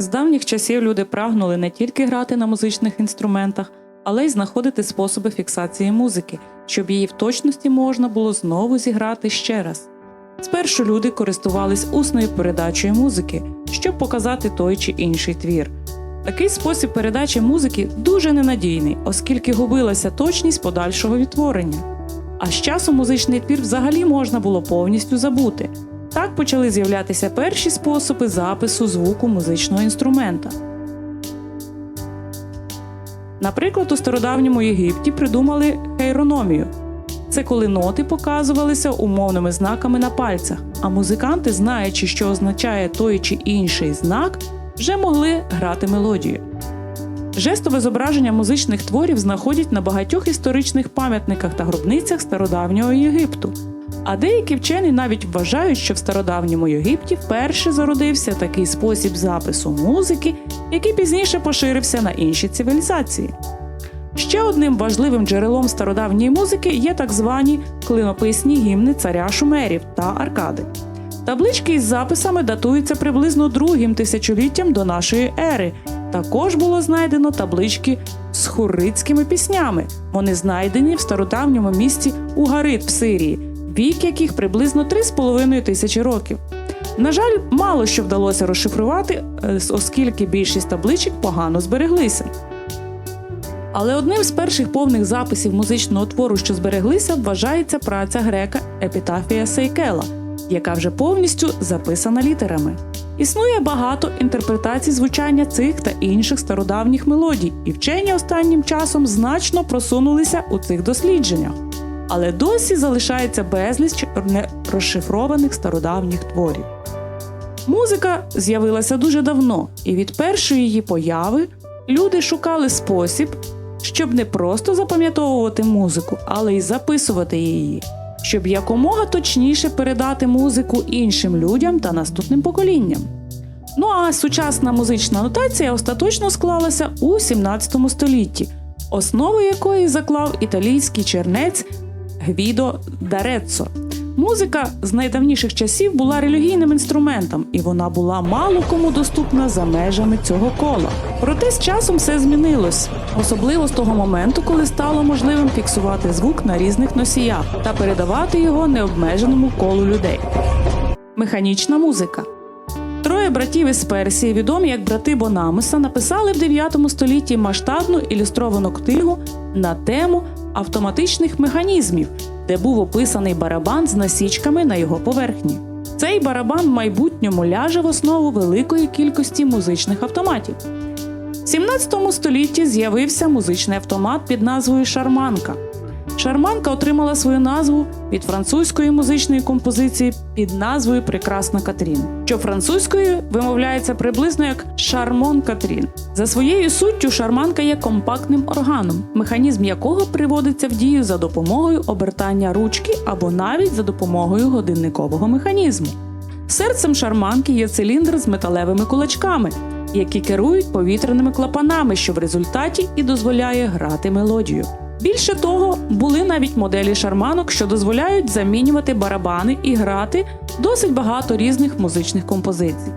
З давніх часів люди прагнули не тільки грати на музичних інструментах, але й знаходити способи фіксації музики, щоб її в точності можна було знову зіграти ще раз. Спершу люди користувались усною передачею музики, щоб показати той чи інший твір. Такий спосіб передачі музики дуже ненадійний, оскільки губилася точність подальшого відтворення. А з часом музичний твір взагалі можна було повністю забути. Так почали з'являтися перші способи запису звуку музичного інструмента. Наприклад, у стародавньому Єгипті придумали хейрономію. Це коли ноти показувалися умовними знаками на пальцях, а музиканти, знаючи, що означає той чи інший знак, вже могли грати мелодію. Жестове зображення музичних творів знаходять на багатьох історичних пам'ятниках та гробницях стародавнього Єгипту. А деякі вчені навіть вважають, що в стародавньому Єгипті вперше зародився такий спосіб запису музики, який пізніше поширився на інші цивілізації. Ще одним важливим джерелом стародавньої музики є так звані клинописні гімни царя шумерів та аркади. Таблички із записами датуються приблизно другим тисячоліттям до нашої ери. Також було знайдено таблички з хурицькими піснями. Вони знайдені в стародавньому місті Угарит в Сирії, вік яких приблизно 3,5 тисячі років. На жаль, мало що вдалося розшифрувати, е, оскільки більшість табличок погано збереглися. Але одним з перших повних записів музичного твору, що збереглися, вважається праця грека Епітафія Сейкела, яка вже повністю записана літерами. Існує багато інтерпретацій звучання цих та інших стародавніх мелодій, і вчені останнім часом значно просунулися у цих дослідженнях. Але досі залишається безліч нерозшифрованих стародавніх творів. Музика з'явилася дуже давно, і від першої її появи люди шукали спосіб, щоб не просто запам'ятовувати музику, але й записувати її, щоб якомога точніше передати музику іншим людям та наступним поколінням. Ну а сучасна музична нотація остаточно склалася у 17 столітті, основу якої заклав італійський чернець Гвідо Дареццо. Музика з найдавніших часів була релігійним інструментом, і вона була мало кому доступна за межами цього кола. Проте з часом все змінилось, особливо з того моменту, коли стало можливим фіксувати звук на різних носіях та передавати його необмеженому колу людей. Механічна музика. Троє братів із Персії, відомі як брати Бонамеса, написали в 9 столітті масштабну ілюстровану книгу на тему автоматичних механізмів, де був описаний барабан з насічками на його поверхні. Цей барабан в майбутньому ляже в основу великої кількості музичних автоматів. В 17 столітті з'явився музичний автомат під назвою Шарманка. Шарманка отримала свою назву від французької музичної композиції під назвою Прекрасна Катрін, що французькою вимовляється приблизно як Шармон Катрін. За своєю суттю шарманка є компактним органом, механізм якого приводиться в дію за допомогою обертання ручки або навіть за допомогою годинникового механізму. Серцем шарманки є циліндр з металевими кулачками, які керують повітряними клапанами, що в результаті і дозволяє грати мелодію. Більше того, були навіть моделі шарманок, що дозволяють замінювати барабани і грати досить багато різних музичних композицій.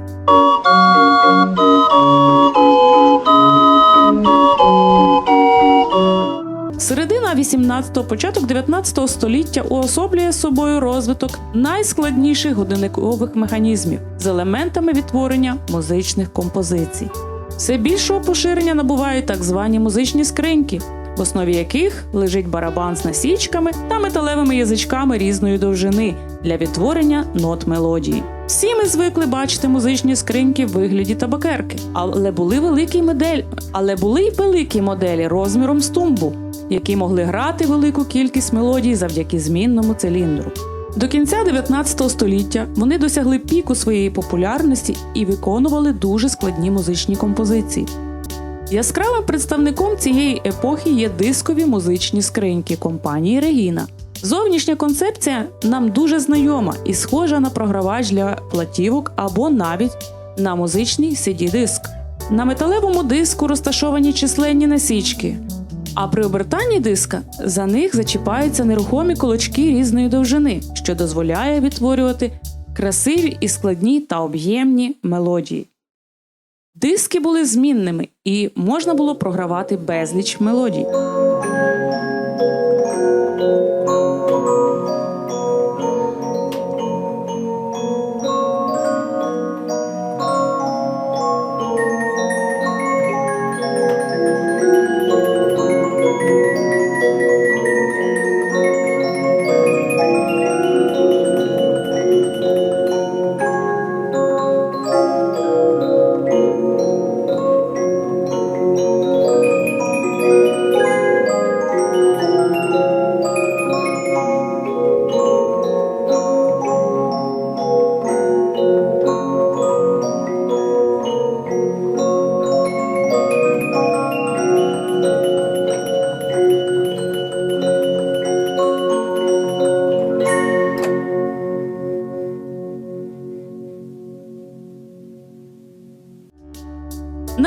Середина 18-го, початок 19-го століття уособлює собою розвиток найскладніших годинникових механізмів з елементами відтворення музичних композицій. Все більшого поширення набувають так звані музичні скриньки, основі яких лежить барабан з насічками та металевими язичками різної довжини для відтворення нот мелодії. Всі ми звикли бачити музичні скриньки в вигляді табакерки, але були великі моделі, але були й великі моделі розміром з тумбу, які могли грати велику кількість мелодій завдяки змінному циліндру. До кінця 19 століття вони досягли піку своєї популярності і виконували дуже складні музичні композиції. Яскравим представником цієї епохи є дискові музичні скриньки компанії Регіна. Зовнішня концепція нам дуже знайома і схожа на програвач для платівок або навіть на музичний CD-диск. На металевому диску розташовані численні насічки, а при обертанні диска за них зачіпаються нерухомі кулачки різної довжини, що дозволяє відтворювати красиві і складні та об'ємні мелодії. Диски були змінними і можна було програвати безліч мелодій.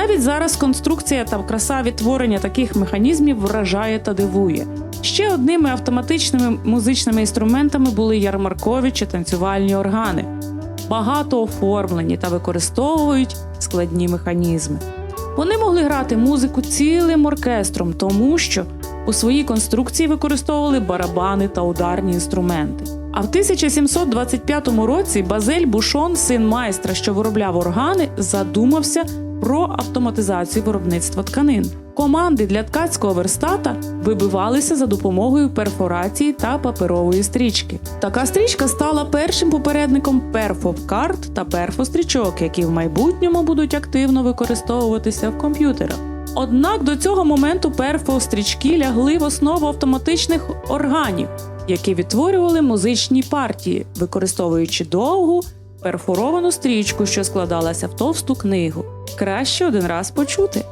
Навіть зараз конструкція та краса відтворення таких механізмів вражає та дивує. Ще одними автоматичними музичними інструментами були ярмаркові чи танцювальні органи, багато оформлені та використовують складні механізми. Вони могли грати музику цілим оркестром, тому що у своїй конструкції використовували барабани та ударні інструменти. А в 1725 році Базель Бушон, син майстра, що виробляв органи, задумався про автоматизацію виробництва тканин. Команди для ткацького верстата вибивалися за допомогою перфорації та паперової стрічки. Така стрічка стала першим попередником перфокарт та перфострічок, які в майбутньому будуть активно використовуватися в комп'ютерах. Однак до цього моменту перфострічки лягли в основу автоматичних органів, які відтворювали музичні партії, використовуючи довгу перфоровану стрічку, що складалася в товсту книгу. Краще один раз почути.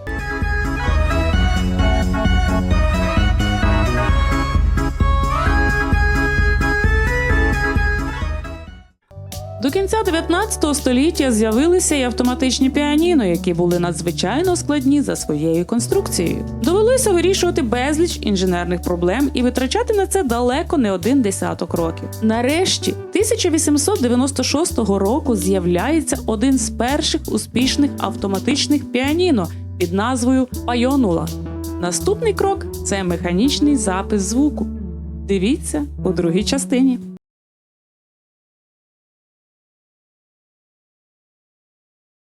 До кінця 19 століття з'явилися й автоматичні піаніно, які були надзвичайно складні за своєю конструкцією. Довелося вирішувати безліч інженерних проблем і витрачати на це далеко не один десяток років. Нарешті, 1896 року з'являється один з перших успішних автоматичних піаніно під назвою Пайонула. Наступний крок це механічний запис звуку. Дивіться у другій частині.